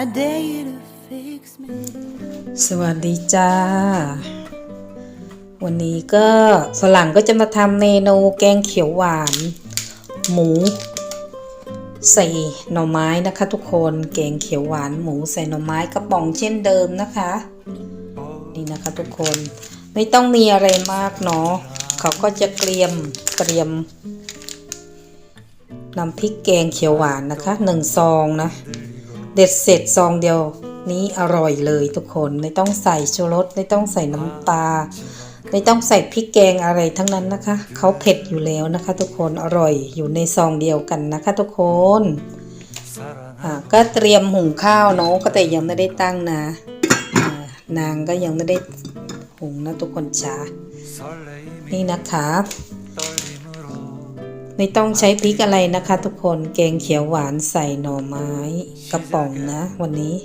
I dare you to fix me. สวัสดีจ้า วันนี้ก็ฝรั่งก็จะมาทำเมนูแกงเขียวหวาน หมูใส่หน่อไม้นะคะทุกคนแกงเขียวหวานหมูใส่หน่อไม้กระป๋องเช่นเดิมนะคะ นี่นะคะทุกคนไม่ต้องมีอะไรมากเนาะเขาก็จะเตรียมเตรียมน้ำพริกแกงเขียวหวานนะคะหนึ่งซองนะ เด็ดเสร็จซองเดียวนี้อร่อยเลยทุกคนไม่ต้องใส่ชูรสไม่ต้องใส่น้ำตา ไม่ต้องใส่พริกแกงอะไรทั้งนั้นนะคะเขาเผ็ดอยู่แล้วนะคะ ทุกคนอร่อยอยู่ในซองเดียวกันนะคะ ทุกคนอ่าก็เตรียมหุงข้าวเนาะก็แต่ยังไม่ได้ตั้งนะ นางก็ยังไม่ได้หุงนะทุกคนจ้านี่นะคะ ไม่ต้องใช้พริกอะไรนะคะ ทุกคนแกงเขียวหวานใส่หน่อไม้ กระป๋องนะ วันนี้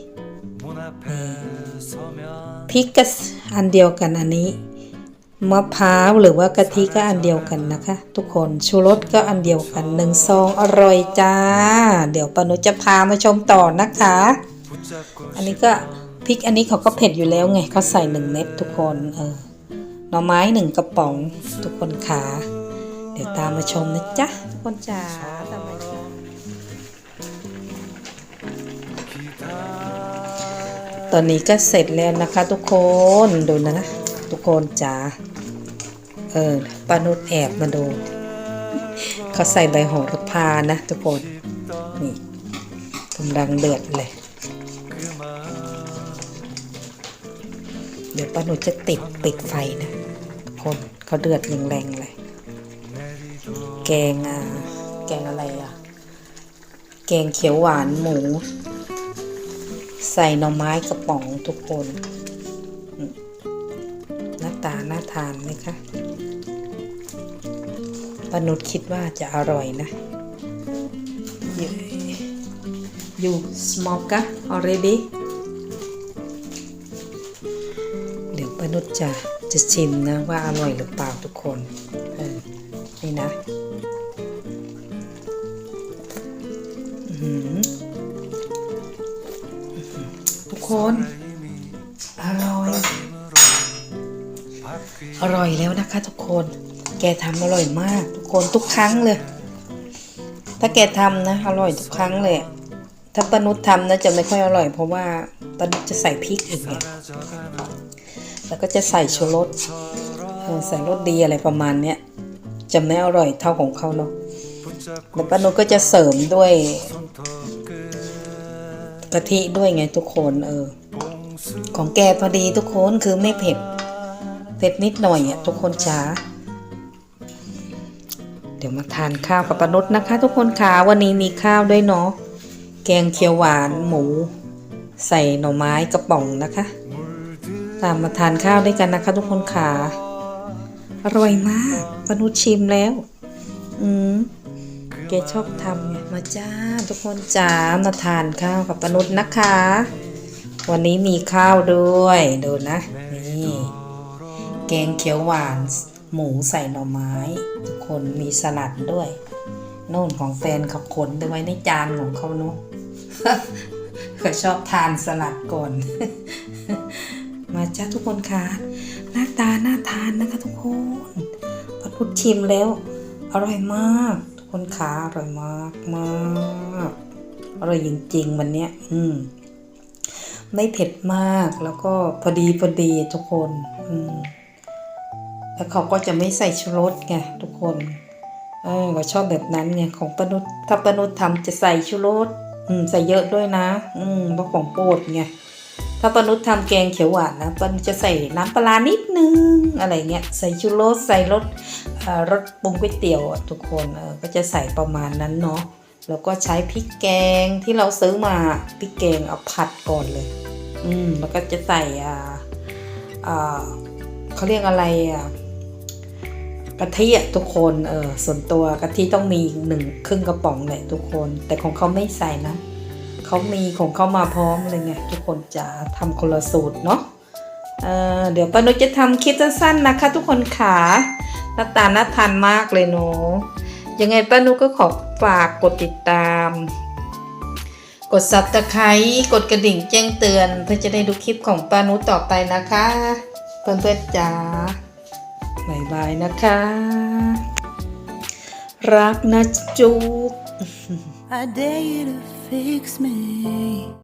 พริกก็อันเดียวกันอันนี้มะพร้าวหรือว่ากะทิก็อันเดียวกันนะคะ ทุกคนชูรสก็อันเดียวกันหนึ่งซองอร่อยจ้า เดี๋ยวปนุจะพามาชมต่อนะคะ อันนี้ก็พริกอันนี้เขาก็เผ็ดอยู่แล้วไงเขาใส่หนึ่งเม็ดทุกคนเออหน่อไม้หนึ่งกระป๋องทุกคนขาเดี๋ยวตามมาชมนะจ๊ะทุกคนจ๋าตามมาชมตอนนี้ก็เสร็จแล้วนะคะทุกคนดูนะทุกคนจ๋าเออปานุษแอบมาดู เขาใส่ใบโหระพานะทุกคน นี่กำลังเดือดเลย เดี๋ยวป้าหนูจะติดปิดไฟนะทุกคนเขาเดือดแรงๆเลย แกงอะแกงอะไรอะ แกงเขียวหวานหมู ใส่หน่อไม้กระป๋องทุกคนหน้าตาน่าทานไหมคะปนุชคิดว่าจะอร่อยนะ you you smoke already เดี๋ยวปนุชจะจะชิมนะว่าอร่อยหรือเปล่าทุกคน นี่นะ ทุกคน อร่อย อร่อยแล้วนะคะ ทุกคน แกทำอร่อยมาก ทุกคนทุกครั้งเลย ถ้าแกทำนะ อร่อยทุกครั้งเลย ถ้าปนุชทำนะจะไม่ค่อยอร่อย เพราะว่าปนุชจะใส่พริกอีกไงแล้วก็จะใส่ชูรสใส่รสดีอะไรประมาณเนี้ยจะไม่อร่อยเท่าของเขาเนาะ แล้วป้านุก็จะเสริมด้วย กะทิด้วยไงทุกคนเออ ของแกพอดีทุกคนคือไม่เผ็ด เผ็ดนิดหน่อยอะทุกคนจ้าเดี๋ยวมาทานข้าวกับปานุชนะคะ ทุกคนค่ะวันนี้มีข้าวด้วยเนาะแกงเขียวหวานหมู ใส่หน่อไม้กระป๋องนะคะ ตามมาทานข้าวด้วยกันนะคะ ทุกคนค่ะอร่อยมากปานุชชิมแล้ว อืม แกชอบทำไงมาจ้าทุกคนจ้ามาทานข้าวกับปนุชนะคะ วันนี้มีข้าวด้วยดูนะนี่แกงเขียวหวานหมูใส่หน่อไม้ ทุกคนมีสลัดด้วยโน่นของแฟนเขาขนไปไว้ในจานของเขาเนาะเขาชอบทานสลัดก่อน มาจ้าทุกคนค่ะหน้าตาน่าทานนะคะทุกคนพอพูดชิมแล้ว อร่อยมาก คนค่ะอร่อยมากมากอร่อยจริงๆวันเนี้ย อืม ไม่เผ็ดมากแล้วก็พอดีพอดีทุกคน อืมแล้วเขาก็จะไม่ใส่ชูรสไงทุกคน เออก็ชอบแบบนั้นไงของปนุษถ้าปนุษทำจะใส่ชูรสอืม ใส่เยอะด้วยนะ อืมเพราะของโปรดไงถ้าปนุษทำแกงเขียวหวานนะปนุษจะใส่น้ำปลานิดนึงอะไรเงี้ยใส่ชูรสใส่รส รสปรุงก๋วยเตี๋ยวทุกคนก็จะใส่ประมาณนั้นเนาะแล้วก็ใช้พริกแกงที่เราซื้อมาพริกแกงเอาผัดก่อนเลย อืมแล้วก็จะใส่อ่าอ่าเขาเรียกอะไรอะกะทิอะทุกคนเออส่วนตัวกะทิต้องมีหนึ่งครึ่งกระป๋องเลยทุกคน แต่ของเขาไม่ใส่นะเขามีของเขามาพร้อมเลยไงทุกคนจะทำคนละสูตรเนาะเออเดี๋ยวป้านุชจะทำคลิปสั้นๆนะคะ ทุกคนขาห น้าตาน่าทานมากเลยเนาะยังไงป้านุก็ขอฝากกดติดตาม กดซับตะไคร้กดกระดิ่งแจ้งเตือน เพื่อจะได้ดูคลิปของป้านุต่อไปนะคะ เพื่อนๆจ๋าบายบายนะคะ รักนะจุ๊บ I dare you to fix me.